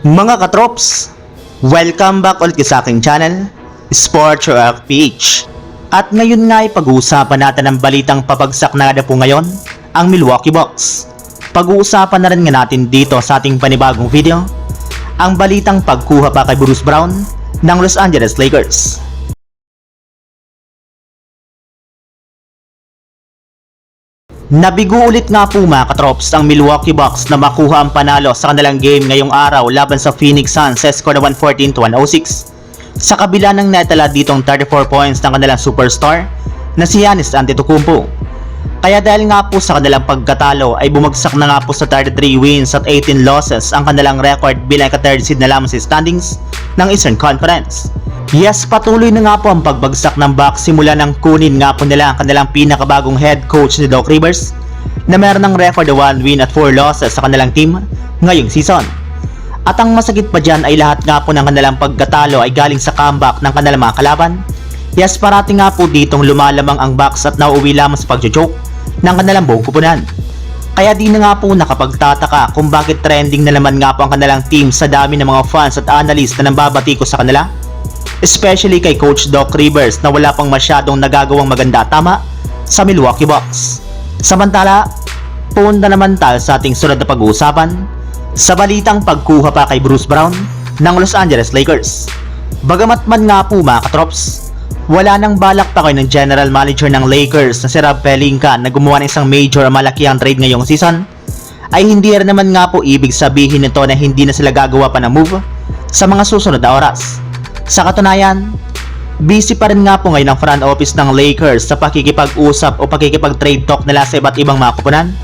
Mga katrops, welcome back ulit sa aking channel, Sports Rock PH. At ngayon nga ay pag-uusapan natin ang balitang pabagsak na po ngayon, ang Milwaukee Bucks. Pag-uusapan na rin nga natin dito sa ating panibagong video, ang balitang pagkuha pa kay Bruce Brown ng Los Angeles Lakers. Nabigo ulit nga po mga katrops ang Milwaukee Bucks na makuha ang panalo sa kanilang game ngayong araw laban sa Phoenix Suns sa score na 114 to 106. Sa kabila ng netala ditong 34 points ng kanilang superstar na si Giannis Antetokounmpo. Kaya dahil nga po sa kanilang pagkatalo ay bumagsak na nga po sa 33 wins at 18 losses ang kanilang record bilang ka-third seed na lamang sa standings ng Eastern Conference. Yes, patuloy na nga po ang pagbagsak ng Bucks simula nang kunin nga po nila ang kanilang pinakabagong head coach ni Doc Rivers na meron ng record na 1 win at 4 losses sa kanilang team ngayong season. At ang masakit pa dyan ay lahat nga po ng kanilang pagkatalo ay galing sa comeback ng kanilang mga kalaban. Yes, parati nga po ditong lumalamang ang Bucks at nauuwi lamang sa pagjojoke ng kanilang buong kupunan. Kaya di na nga po nakapagtataka kung bakit trending na naman nga po ang kanilang team sa dami ng mga fans at analyst na nambabati ko sa kanila especially kay Coach Doc Rivers na wala pang masyadong nagagawang maganda tama sa Milwaukee Bucks. Samantala, punta naman tayo sa ating sunod na pag-uusapan sa balitang pagkuha pa kay Bruce Brown ng Los Angeles Lakers. Bagamat man nga po mga katrops, wala nang balak pa kayo ng general manager ng Lakers na si Rob Pelinka na gumawa ng isang major o malakiang trade ngayong season, ay hindi rin naman nga po ibig sabihin nito na hindi na sila gagawa pa ng move sa mga susunod na oras. Sa katunayan, busy pa rin nga po ngayon ang front office ng Lakers sa pakikipag-usap o pakikipag-trade talk nila sa iba't ibang mga kupunan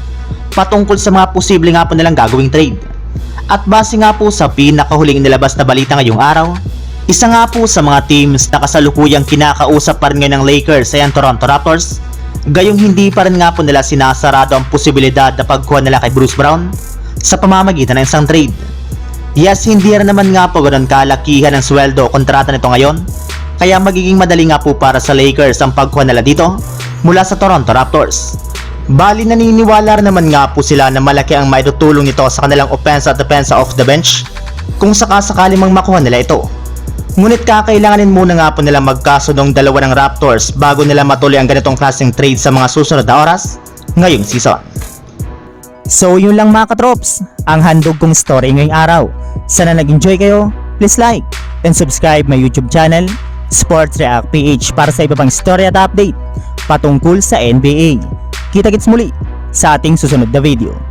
patungkol sa mga posible nga po nilang gagawing trade. At base nga po sa pinakahuling nilabas na balita ngayong araw, isa nga po sa mga teams na kasalukuyang kinakausap pa rin ngayon ng Lakers ay ang Toronto Raptors, gayong hindi pa rin nga po nila sinasarado ang posibilidad na pagkuha nila kay Bruce Brown sa pamamagitan ng isang trade. Yes, hindi rin naman nga po ganun kalakihan ng sweldo o kontrata nito ngayon. Kaya magiging madali nga po para sa Lakers ang pagkuha nila dito mula sa Toronto Raptors. Bali naniniwala naman nga po sila na malaki ang maitutulong nito sa kanilang offense at defense off the bench kung sakasakali mang makuha nila ito. Ngunit kakailanganin muna nga po nila magkasunong dalawa ng Raptors bago nila matuloy ang ganitong klaseng trade sa mga susunod na oras ngayong season. So yun lang mga katrops, ang handog kong story ngayong araw. Sana nag-enjoy kayo, please like and subscribe my YouTube channel, Sports React PH para sa iba pang story at update patungkol sa NBA. Kita-kits muli sa ating susunod na video.